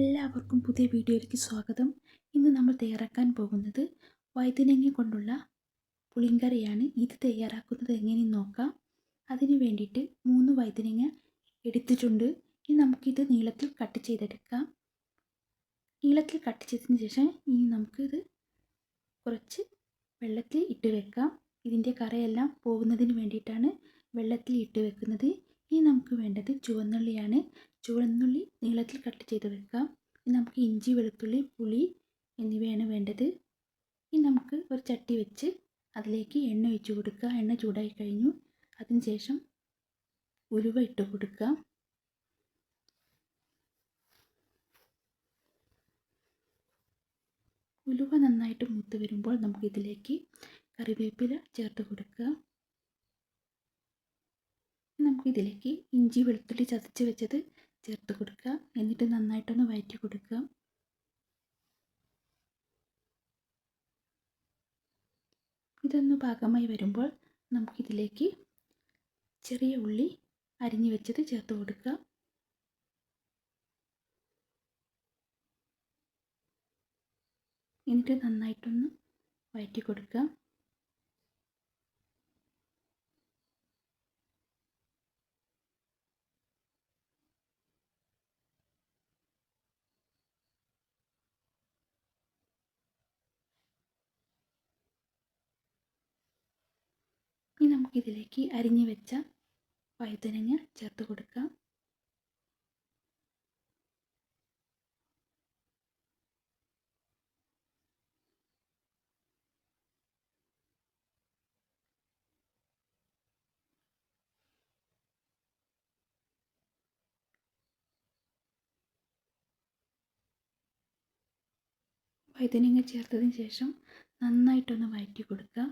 എല്ലാവർക്കും പുതിയ വീഡിയോയിലേക്ക് സ്വാഗതം. ഇന്ന് നമ്മൾ തയ്യാറാക്കാൻ പോകുന്നത് വൈദ്യനങ്ങ കൊണ്ടുള്ള പുളിങ്കറിയാണ്. ഇത് തയ്യാറാക്കുന്നത് എങ്ങനെയെന്ന് നോക്കാം. അതിന് വേണ്ടിയിട്ട് മൂന്ന് വൈദ്യനങ്ങ എടുത്തിട്ടുണ്ട്. ഇനി നമുക്കിത് നീളത്തിൽ കട്ട് ചെയ്തെടുക്കാം. നീളത്തിൽ കട്ട് ചെയ്തതിന് ശേഷം ഇനി നമുക്കിത് കുറച്ച് വെള്ളത്തിൽ ഇട്ട് വെക്കാം. ഇതിന്റെ കറയെല്ലാം പോകുന്നതിന് വേണ്ടിയിട്ടാണ് വെള്ളത്തിൽ ഇട്ട് വെക്കുന്നത്. ഇനി നമുക്ക് വേണ്ടത് ചുവന്നുള്ളിയാണ്. ചുവന്നുള്ളി നീളത്തിൽ കട്ട് ചെയ്ത് വെക്കാം ഇനി നമുക്ക് ഇഞ്ചി വെളുത്തുള്ളി പുളി എന്നിവയാണ് വേണ്ടത്. ഇനി നമുക്ക് ഒരു ചട്ടി വെച്ച് അതിലേക്ക് എണ്ണ ഒഴിച്ച് കൊടുക്കുക. എണ്ണ ചൂടായി കഴിഞ്ഞു. അതിനുശേഷം ഉലുവ ഇട്ട് കൊടുക്കുക. ഉലുവ നന്നായിട്ട് മൂത്ത് വരുമ്പോൾ നമുക്ക് ഇതിലേക്ക് കറിവേപ്പില ചേർത്ത് കൊടുക്കുക. നമുക്കിതിലേക്ക് ഇഞ്ചി വെളുത്തുള്ളി ചതച്ച് വെച്ചത് ചേർത്ത് കൊടുക്കുക. എന്നിട്ട് നന്നായിട്ടൊന്ന് വഴറ്റി കൊടുക്കുക. ഇതൊന്ന് പാകമായി വരുമ്പോൾ നമുക്കിതിലേക്ക് ചെറിയ ഉള്ളി അരിഞ്ഞു വെച്ചത് ചേർത്ത് കൊടുക്കുക. എന്നിട്ട് നന്നായിട്ടൊന്ന് വഴറ്റി കൊടുക്കുക. നമുക്കിതിലേക്ക് അരിഞ്ഞു വെച്ച വഴുതനങ്ങ ചേർത്ത് കൊടുക്കാം. വഴുതനങ്ങ ചേർത്തതിന് ശേഷം നന്നായിട്ടൊന്ന് വഴറ്റി കൊടുക്കുക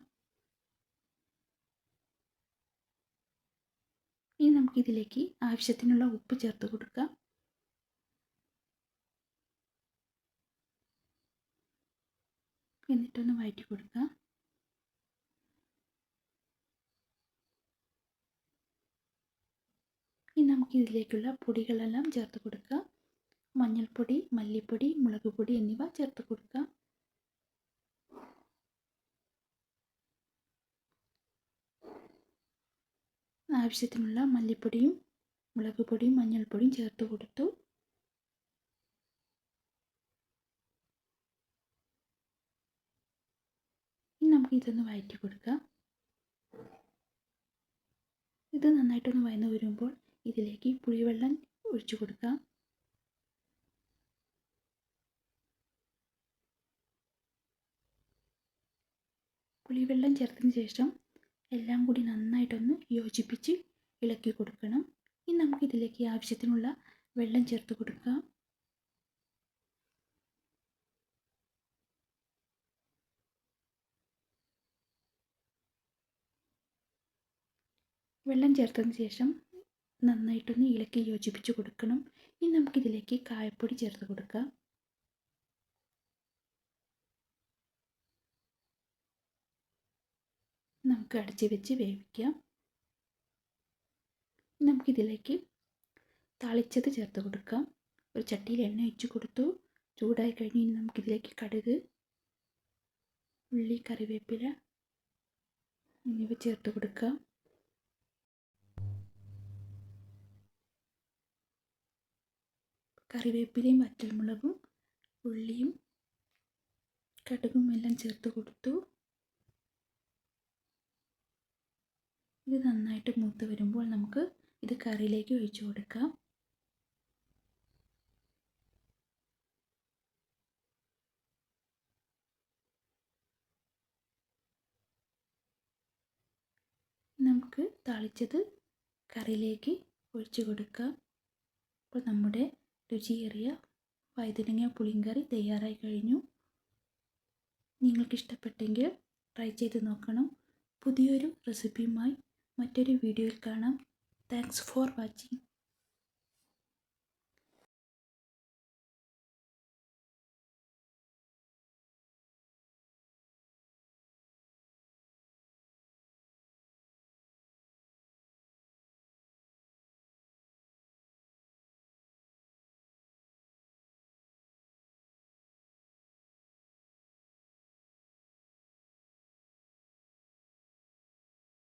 ഇനി നമുക്കിതിലേക്ക് ആവശ്യത്തിനുള്ള ഉപ്പ് ചേർത്ത് കൊടുക്കാം. എന്നിട്ടൊന്ന് വഴറ്റി കൊടുക്കാം. ഇനി നമുക്കിതിലേക്കുള്ള പൊടികളെല്ലാം ചേർത്ത് കൊടുക്കാം. മഞ്ഞൾപ്പൊടി മല്ലിപ്പൊടി മുളക് പൊടി എന്നിവ ചേർത്ത് കൊടുക്കാം. ആവശ്യത്തിനുള്ള മല്ലിപ്പൊടിയും മുളക് പൊടിയും മഞ്ഞൾപ്പൊടിയും ചേർത്ത് കൊടുത്തു. ഇനി നമുക്ക് ഇതൊന്ന് വഴറ്റി കൊടുക്കാം. ഇത് നന്നായിട്ടൊന്ന് വയന്ന് വരുമ്പോൾ ഇതിലേക്ക് പുളിവെള്ളം ഒഴിച്ചു കൊടുക്കാം. പുളിവെള്ളം ചേർത്തതിന് ശേഷം എല്ലാം കൂടി നന്നായിട്ടൊന്ന് യോജിപ്പിച്ച് ഇളക്കി കൊടുക്കണം. ഇനി നമുക്ക് ഇതിലേക്ക് ആവശ്യത്തിനുള്ള വെള്ളം ചേർത്ത് കൊടുക്കാം. വെള്ളം ചേർത്തതിന് ശേഷം നന്നായിട്ടൊന്ന് ഇളക്കി യോജിപ്പിച്ച് കൊടുക്കണം. ഇനി നമുക്കിതിലേക്ക് കായപ്പൊടി ചേർത്ത് കൊടുക്കാം. നമുക്ക് അടച്ചു വെച്ച് വേവിക്കാം. നമുക്കിതിലേക്ക് തളിച്ചത് ചേർത്ത് കൊടുക്കാം. ഒരു ചട്ടിയിൽ എണ്ണ ഒഴിച്ച് കൊടുത്തു. ചൂടായി കഴിഞ്ഞ് നമുക്കിതിലേക്ക് കടുക് ഉള്ളി കറിവേപ്പില എന്നിവ ചേർത്ത് കൊടുക്കാം. കറിവേപ്പിലയും വറ്റൽമുളകും ഉള്ളിയും കടുകും എല്ലാം ചേർത്ത് കൊടുത്തു. ഇത് നന്നായിട്ട് മൂത്ത് വരുമ്പോൾ നമുക്ക് ഇത് കറിയിലേക്ക് ഒഴിച്ചു കൊടുക്കാം. നമുക്ക് തളിച്ചത് കറിയിലേക്ക് ഒഴിച്ചു കൊടുക്കാം. അപ്പോൾ നമ്മുടെ രുചിയേറിയ വഴുതനങ്ങ പുളിങ്കറി തയ്യാറായി കഴിഞ്ഞു. നിങ്ങൾക്കിഷ്ടപ്പെട്ടെങ്കിൽ ട്രൈ ചെയ്ത് നോക്കണം. പുതിയൊരു റെസിപ്പിയുമായി മറ്റൊരു വീഡിയോയിൽ കാണാം. Thanks for watching